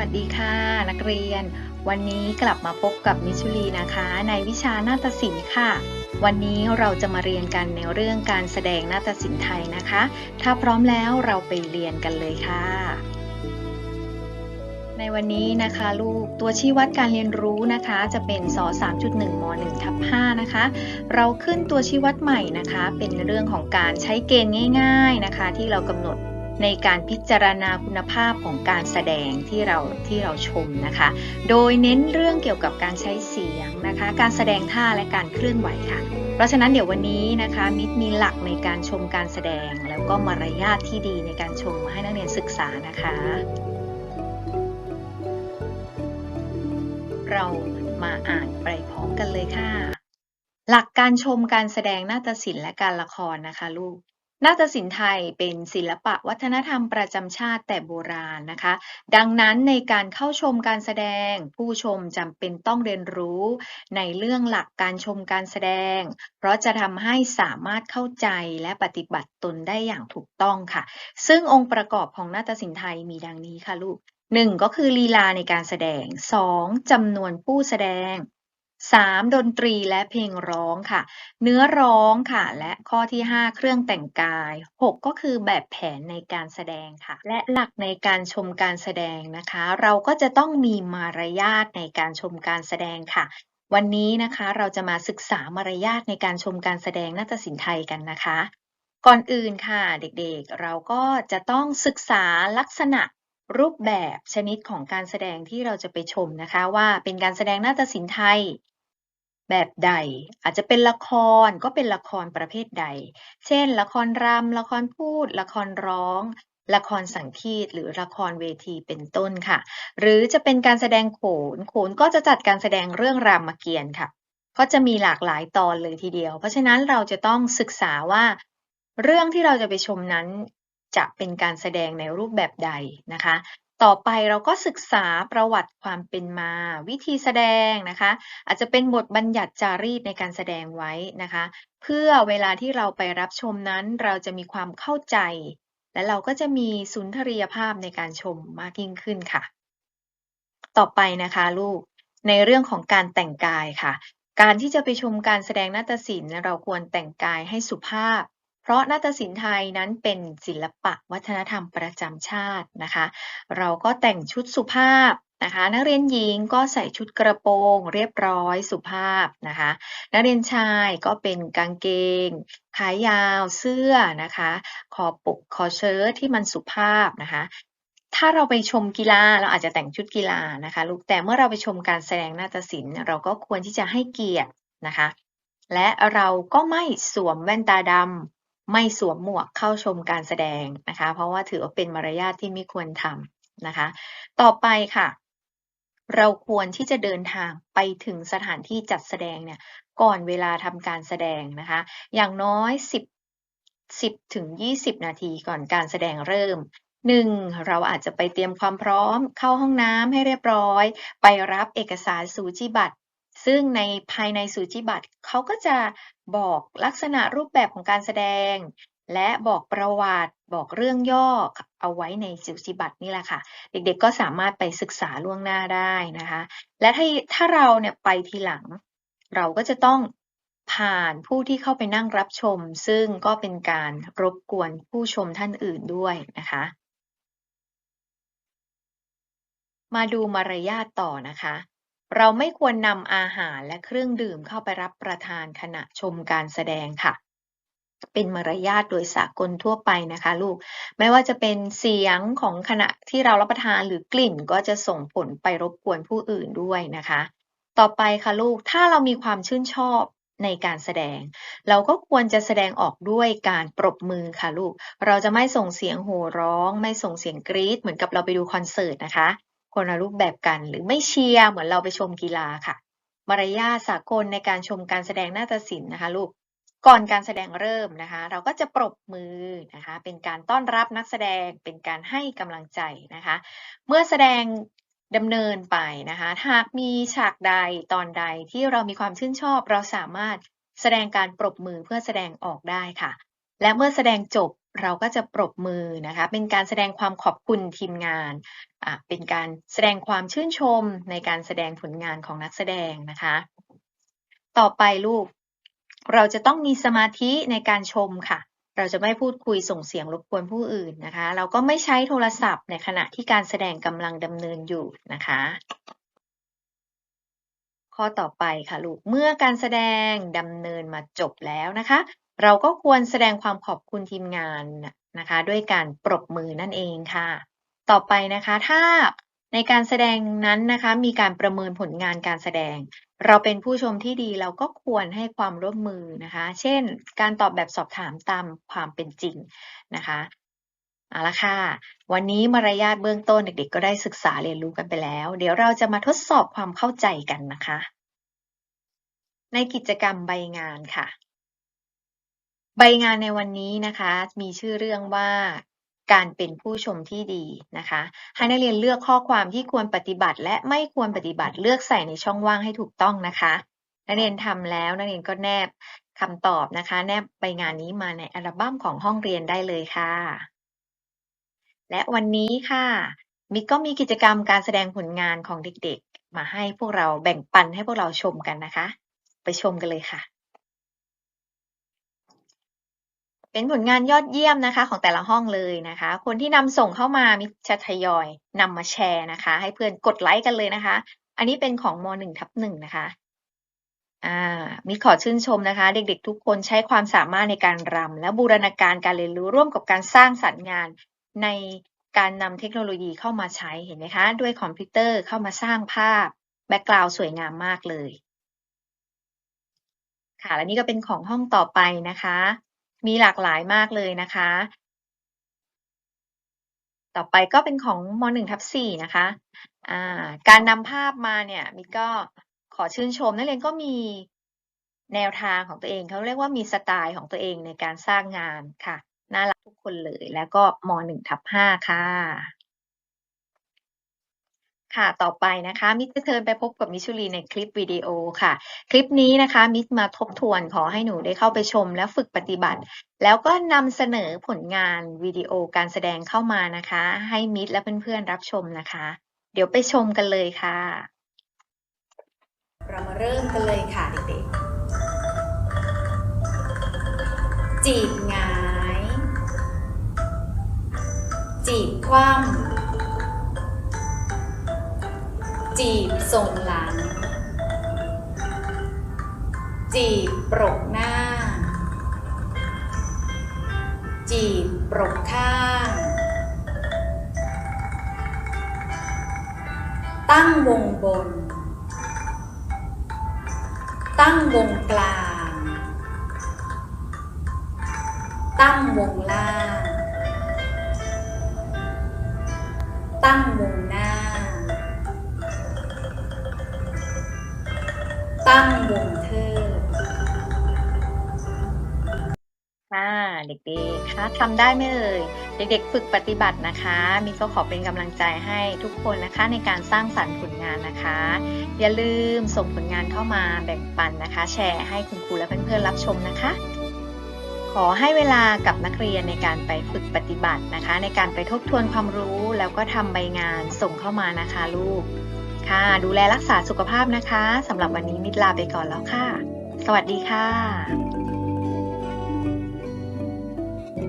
วัสดีค่ะนักเรียน วันนี้กลับมาพบกับมิชลีนะคะ ในวิชานาฏศิลป์ค่ะ วันนี้เราจะมาเรียนกันในเรื่องการแสดงนาฏศิลป์ไทยนะคะ ถ้าพร้อมแล้วเราไปเรียนกันเลยค่ะ ในวันนี้นะคะลูกตัวชี้วัดการเรียนรู้นะคะ จะเป็นส3.1ม1ทับ5นะคะ เราขึ้นตัวชี้วัดใหม่นะคะ เป็นเรื่องของการใช้เกณฑ์ง่าย ๆนะคะ ที่เรากำหนด ในการพิจารณาคุณภาพของการแสดงที่เราที่เราชมนะคะ โดยเน้นเรื่องเกี่ยวกับการใช้เสียงนะคะ การแสดงท่าและการเคลื่อนไหวค่ะเพราะฉะนั้นเดี๋ยววันนี้นะคะมิตรมีหลักในการชมการแสดง แล้วก็มารยาทที่ดีในการชมให้นักเรียนศึกษานะคะ เรามาอ่านไปพร้อมกันเลยค่ะ หลักการชมการแสดงนาฏศิลป์และการละครนะคะ ลูก นาฏศิลป์ไทยเป็นศิลปะวัฒนธรรมประจำชาติแต่โบราณนะคะ ดังนั้นในการเข้าชมการแสดง ผู้ชมจำเป็นต้องเรียนรู้ในเรื่องหลักการชมการแสดง เพราะจะทำให้สามารถเข้าใจและปฏิบัติตนได้อย่างถูกต้องค่ะ ซึ่งองค์ประกอบของนาฏศิลป์ไทยมีดังนี้ค่ะลูกหนึ่งก็คือลีลาในการแสดงสองจำนวนผู้แสดง สามดนตรีและเพลงร้องค่ะ เนื้อร้องค่ะ และข้อที่ห้าเครื่องแต่งกายหกก็คือแบบแผนในการแสดงค่ะ และหลักในการชมการแสดงนะคะ เราก็จะต้องมีมารยาทในการชมการแสดงค่ะ วันนี้นะคะเราจะมาศึกษามารยาทในการชมการแสดงนาฏศิลป์ไทยกันนะคะ ก่อนอื่นค่ะเด็กๆ เราก็จะต้องศึกษาลักษณะรูปแบบชนิดของการแสดงที่เราจะไปชมนะคะ ว่าเป็นการแสดงนาฏศิลป์ไทย แบบใด อาจจะเป็นละครก็เป็นละครประเภทใด เช่น ละครรำละครพูด ละครร้อง ละครสังคีตหรือละครเวทีเป็นต้นค่ะ หรือจะเป็นการแสดงโขนโขนก็จะจัดการแสดงเรื่องรามเกียรติ์ค่ะ ก็จะมีหลากหลายตอนเลยทีเดียว เพราะฉะนั้นเราจะต้องศึกษาว่า เรื่องที่เราจะไปชมนั้นจะเป็นการแสดงในรูปแบบใดนะคะ ต่อไปเราก็ศึกษาประวัติความเป็นมา วิธีแสดงนะคะ อาจจะเป็นบทบัญญัติจารีตในการแสดงไว้นะคะ เพื่อเวลาที่เราไปรับชมนั้น เราจะมีความเข้าใจ และเราก็จะมีสุนทรียภาพในการชมมากยิ่งขึ้นค่ะ ต่อไปนะคะลูกในเรื่องของการแต่งกายค่ะ การที่จะไปชมการแสดงนาฏศิลป์เราควรแต่งกายให้สุภาพ เพราะนาฏศิลป์ไทยนั้นเป็นศิลปะวัฒนธรรมประจำชาตินะคะ เราก็แต่งชุดสุภาพนะคะนักเรียนหญิงก็ใส่ชุดกระโปรงเรียบร้อยสุภาพนะคะ นักเรียนชายก็เป็นกางเกง ขายาวเสื้อนะคะคอปกคอเชิ้ตที่มันสุภาพนะคะ ถ้าเราไปชมกีฬาเราอาจจะแต่งชุดกีฬานะคะลูกแต่เมื่อเราไปชมการแสดงนาฏศิลป์เราก็ควรที่จะให้เกียรตินะคะ และเราก็ไม่สวมแว่นตาดำ ไม่สวมหมวกเข้าชมการแสดงนะคะ เพราะว่าถือว่าเป็นมารยาทที่ไม่ควรทำนะคะ ต่อไปค่ะ เราควรที่จะเดินทางไปถึงสถานที่จัดแสดงเนี่ยก่อนเวลาทำการแสดงนะคะ อย่างน้อย 10 10ถึง20 นาทีก่อนการแสดงเริ่มหนึ่งเราอาจจะไปเตรียมความพร้อม เข้าห้องน้ำให้เรียบร้อย ไปรับเอกสารสูจิบัตร ซึ่งในภายในสูจิบัตรเขาก็จะบอกลักษณะรูปแบบของการแสดง และบอกประวัติบอกเรื่องย่อเอาไว้ในสูจิบัตรนี่แหละค่ะ เด็กๆก็สามารถไปศึกษาล่วงหน้าได้นะคะ และถ้าถ้าเราเนี่ยไปทีหลัง เราก็จะต้องผ่านผู้ที่เข้าไปนั่งรับชม ซึ่งก็เป็นการรบกวนผู้ชมท่านอื่นด้วยนะคะ มาดูมารยาทต่อนะคะ เราไม่ควรนำอาหารและเครื่องดื่มเข้าไปรับประทานขณะชมการแสดงค่ะ เป็นมารยาทโดยสากลทั่วไปนะคะลูก ไม่ว่าจะเป็นเสียงของขณะที่เรารับประทานหรือกลิ่นก็จะส่งผลไปรบกวนผู้อื่นด้วยนะคะ ต่อไปค่ะลูก ถ้าเรามีความชื่นชอบในการแสดง เราก็ควรจะแสดงออกด้วยการปรบมือค่ะลูก เราจะไม่ส่งเสียงโห่ร้อง ไม่ส่งเสียงกรี๊ดเหมือนกับเราไปดูคอนเสิร์ตนะคะ คนละรูปแบบกัน หรือไม่เชียร์เหมือนเราไปชมกีฬาค่ะ มารยาทสากลในการชมการแสดงนาฏศิลป์นะคะลูกก่อนการแสดงเริ่มนะคะ เราก็จะปรบมือนะคะ เป็นการต้อนรับนักแสดงเป็นการให้กำลังใจนะคะ เมื่อแสดงดำเนินไปนะคะ หากมีฉากใดตอนใดที่เรามีความชื่นชอบ เราสามารถแสดงการปรบมือเพื่อแสดงออกได้ค่ะ และเมื่อแสดงจบ เราก็จะปรบมือนะคะ เป็นการแสดงความขอบคุณทีมงานอะเป็นการแสดงความชื่นชมในการแสดงผลงานของนักแสดงนะคะ ต่อไปลูก เราจะต้องมีสมาธิในการชมค่ะ เราจะไม่พูดคุยส่งเสียงรบกวนผู้อื่นนะคะ เราก็ไม่ใช้โทรศัพท์ในขณะที่การแสดงกำลังดำเนินอยู่นะคะ ข้อต่อไปค่ะลูก เมื่อการแสดงดำเนินมาจบแล้วนะคะ เราก็ควรแสดงความขอบคุณทีมงานนะคะ ด้วยการปรบมือนั่นเองค่ะ ต่อไปนะคะถ้าในการแสดงนั้นนะคะมีการประเมินผลงานการแสดง เราเป็นผู้ชมที่ดีเราก็ควรให้ความร่วมมือนะคะ เช่น การตอบแบบสอบถามตามความเป็นจริงนะคะเอาละค่ะ วันนี้มารยาทเบื้องต้นเด็กๆ ก็ได้ศึกษาเรียนรู้กันไปแล้ว เดี๋ยวเราจะมาทดสอบความเข้าใจกันนะคะ ในกิจกรรมใบงานค่ะ ใบงานในวันนี้นะคะ มีชื่อเรื่องว่าการเป็นผู้ชมที่ดีนะคะ ให้นักเรียนเลือกข้อความที่ควรปฏิบัติ และไม่ควรปฏิบัติเลือกใส่ในช่องว่างให้ถูกต้องนะคะ นักเรียนทำแล้วนักเรียนก็แนบคำตอบนะคะ แนบใบงานนี้มาในอัลบั้มของห้องเรียนได้เลยค่ะ และวันนี้ค่ะ มิกก็มีกิจกรรมการแสดงผลงานของเด็กๆ มาให้พวกเราแบ่งปันให้พวกเราชมกันนะคะ ไปชมกันเลยค่ะ เป็นผลงานยอดเยี่ยมนะคะ ของแต่ละห้องเลยนะคะ คนที่นำส่งเข้ามามิกจะทยอยนำมาแชร์นะคะ ให้เพื่อนกดไลค์กันเลยนะคะ อันนี้เป็นของม .1 ทับหนึ่งนะคะอ่ามิขอชื่นชมนะคะ เด็กๆ ทุกคนใช้ความสามารถในการรำและบูรณาการการเรียนรู้ร่วมกับการสร้างสรรค์งานในการนำเทคโนโลยีเข้ามาใช้เห็นไหมคะ ด้วยคอมพิวเตอร์เข้ามาสร้างภาพแบ็กกราวด์สวยงามมากเลย ค่ะ และนี่ก็เป็นของห้องต่อไปนะคะ มีหลากหลายมากเลยนะคะ ต่อไปก็เป็นของม .1 ทับ4นะคะาการนำภาพมาเนี่ยมิกก็ขอชื่นชมนักเรียนก็มีแนวทางของตัวเองเขาเรียกว่ามีสไตล์ของตัวเองในการสร้างงานค่ะ น่ารักทุกคนเลยแล้วก็ม .1 ทับ5ค่ะ ค่ะ ต่อไปนะคะ มิกจะเชิญไปพบกับมิชลีในคลิปวิดีโอค่ะ คลิปนี้นะคะ มิกมาทบทวนขอให้หนูได้เข้าไปชมและฝึกปฏิบัติ แล้วก็นำเสนอผลงานวิดีโอการแสดงเข้ามานะคะ ให้มิตรและเพื่อนๆรับชมนะคะ เดี๋ยวไปชมกันเลยค่ะ เรามาเริ่มกันเลยค่ะเด็กๆ จีบงาย จีบคว่ำ จีบส่งหลัง จีบปรกหน้า จีบปรกข้าง ตั้งวงบน ตั้งวงกลาง ตั้งวงล่าง ตั้งวง ตั้งวงเทิดค่ะเด็กๆคะทำได้ไหมเอ่ย เด็กๆ ฝึกปฏิบัตินะคะมินก็ขอเป็นกำลังใจให้ทุกคนนะคะในการสร้างสรรค์ผลงานนะคะ อย่าลืมส่งผลงานเข้ามาแบ่งปันนะคะ แชร์ให้คุณครูและเพื่อนๆรับชมนะคะ ขอให้เวลากับนักเรียนในการไปฝึกปฏิบัตินะคะ ในการไปทบทวนความรู้แล้วก็ทำใบงานส่งเข้ามานะคะลูก ค่ะ ดูแลรักษาสุขภาพนะคะสำหรับวันนี้มิตรลาไปก่อนแล้วค่ะ สวัสดีค่ะ